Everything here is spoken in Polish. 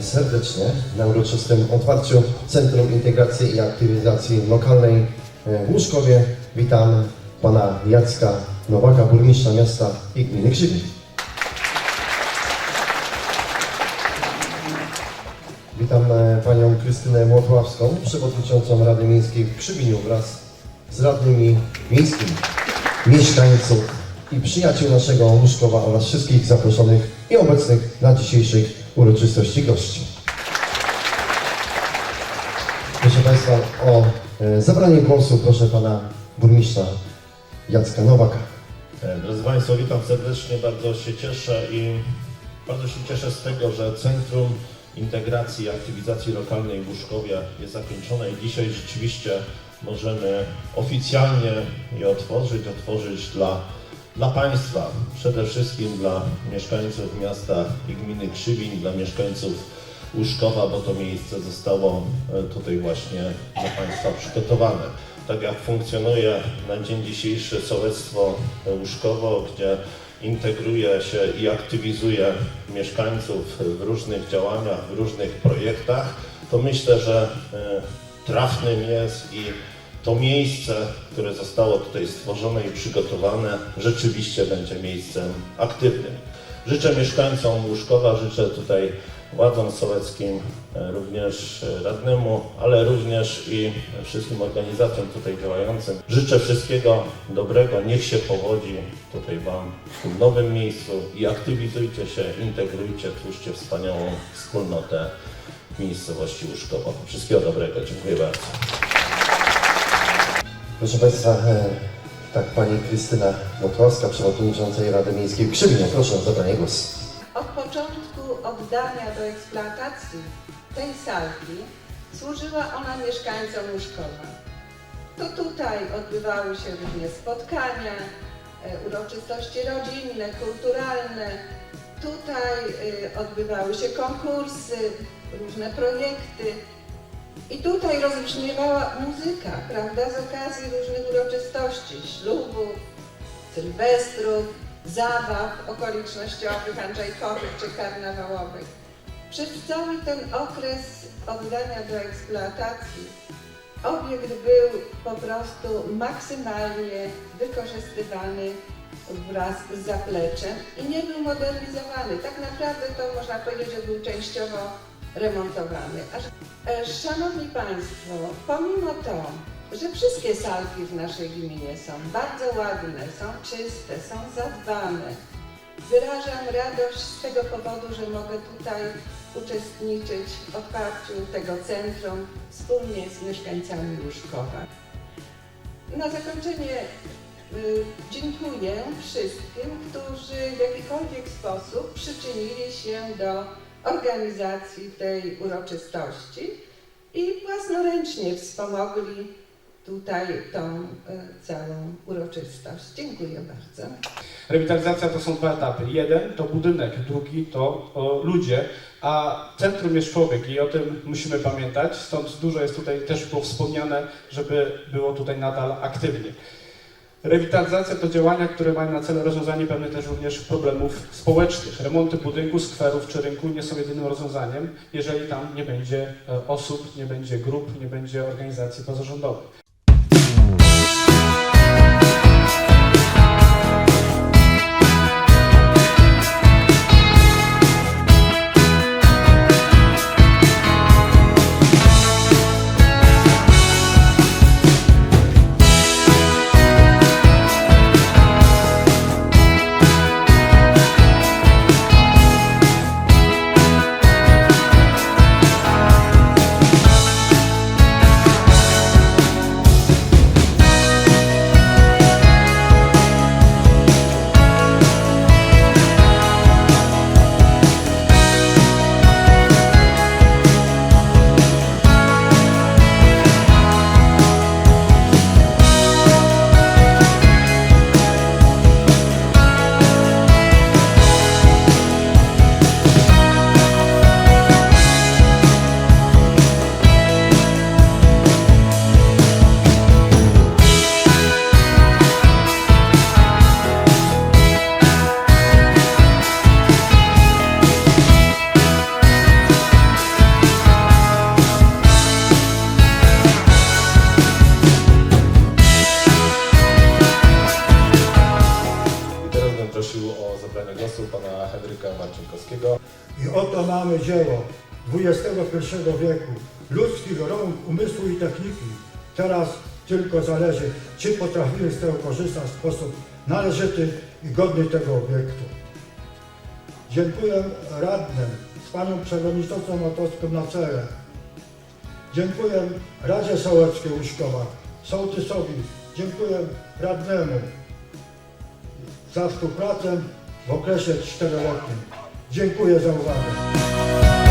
serdecznie na uroczystym otwarciu Centrum Integracji i Aktywizacji Lokalnej e, w Łuszkowie. Witam pana Jacka Nowaka, burmistrza miasta i gminy Krzywiec. Witam e, panią Krystynę Młotławską, przewodniczącą Rady Miejskiej w Krzywieniu wraz z radnymi miejskimi, mieszkańców i przyjaciół naszego Łuszkowa oraz wszystkich zaproszonych i obecnych na dzisiejszych uroczystości gości. Proszę Państwa, o e, zabranie głosu proszę pana burmistrza Jacka Nowaka. E, Drodzy Państwo, witam serdecznie, bardzo się cieszę i bardzo się cieszę z tego, że Centrum Integracji i Aktywizacji Lokalnej w Łuszkowie jest zakończone i dzisiaj rzeczywiście możemy oficjalnie je otworzyć, otworzyć dla, dla Państwa, przede wszystkim dla mieszkańców miasta i gminy Krzywiń, dla mieszkańców Łuszkowa, bo to miejsce zostało e, tutaj właśnie dla Państwa przygotowane. Tak jak funkcjonuje na dzień dzisiejszy sołectwo Łuszkowo, gdzie integruje się i aktywizuje mieszkańców w różnych działaniach, w różnych projektach, to myślę, że e, trafnym jest i to miejsce, które zostało tutaj stworzone i przygotowane, rzeczywiście będzie miejscem aktywnym. Życzę mieszkańcom Łuszkowa, życzę tutaj władzom sołeckim, e, również radnemu, ale również i wszystkim organizacjom tutaj działającym. Życzę wszystkiego dobrego, niech się powodzi tutaj Wam w tym nowym miejscu i aktywizujcie się, integrujcie, twórzcie wspaniałą wspólnotę miejscowości Łuszkowo. Wszystkiego dobrego, dziękuję bardzo. Proszę Państwa, e, tak pani Krystyna Młotławska, przewodnicząca Rady Miejskiej w Krzywinie. Proszę o zabranie głosu. Od początku oddania do eksploatacji tej salki służyła ona mieszkańcom Łuszkowa. To tutaj odbywały się również spotkania, e, uroczystości rodzinne, kulturalne. Tutaj e, odbywały się konkursy, różne projekty. I tutaj rozbrzmiewała muzyka, prawda, z okazji różnych uroczystości, ślubów, sylwestrów, zabaw okolicznościowych, andrzejkowych czy karnawałowych. Przez cały ten okres oddania do eksploatacji obiekt był po prostu maksymalnie wykorzystywany wraz z zapleczem i nie był modernizowany. Tak naprawdę to można powiedzieć, że był częściowo remontowany. E, Szanowni Państwo, pomimo to, że wszystkie salki w naszej gminie są bardzo ładne, są czyste, są zadbane. Wyrażam radość z tego powodu, że mogę tutaj uczestniczyć w otwarciu tego centrum wspólnie z mieszkańcami Łuszkowa. Na zakończenie y, dziękuję wszystkim, którzy w jakikolwiek sposób przyczynili się do organizacji tej uroczystości i własnoręcznie wspomogli tutaj tą y, całą uroczystość. Dziękuję bardzo. Rewitalizacja to są dwa etapy. Jeden to budynek, drugi to o, ludzie, a centrum jest człowiek i o tym musimy pamiętać. Stąd dużo jest tutaj też było wspomniane, żeby było tutaj nadal aktywnie. Rewitalizacja to działania, które mają na celu rozwiązanie pewnych też również problemów społecznych. Remonty budynków, skwerów czy rynku nie są jedynym rozwiązaniem, jeżeli tam nie będzie e, osób, nie będzie grup, nie będzie organizacji pozarządowych. Niezapomniane dzieło XXI wieku, ludzkich rąk, umysłu i techniki. Teraz tylko zależy, czy potrafimy z tego korzystać w sposób należyty i godny tego obiektu. Dziękuję radnym z panią przewodniczącą Motowską na czele. Dziękuję Radzie Sołeckiej Łuszkowa, sołtysowi. Dziękuję radnemu za współpracę w okresie czteroletnim. Dziękuję za uwagę.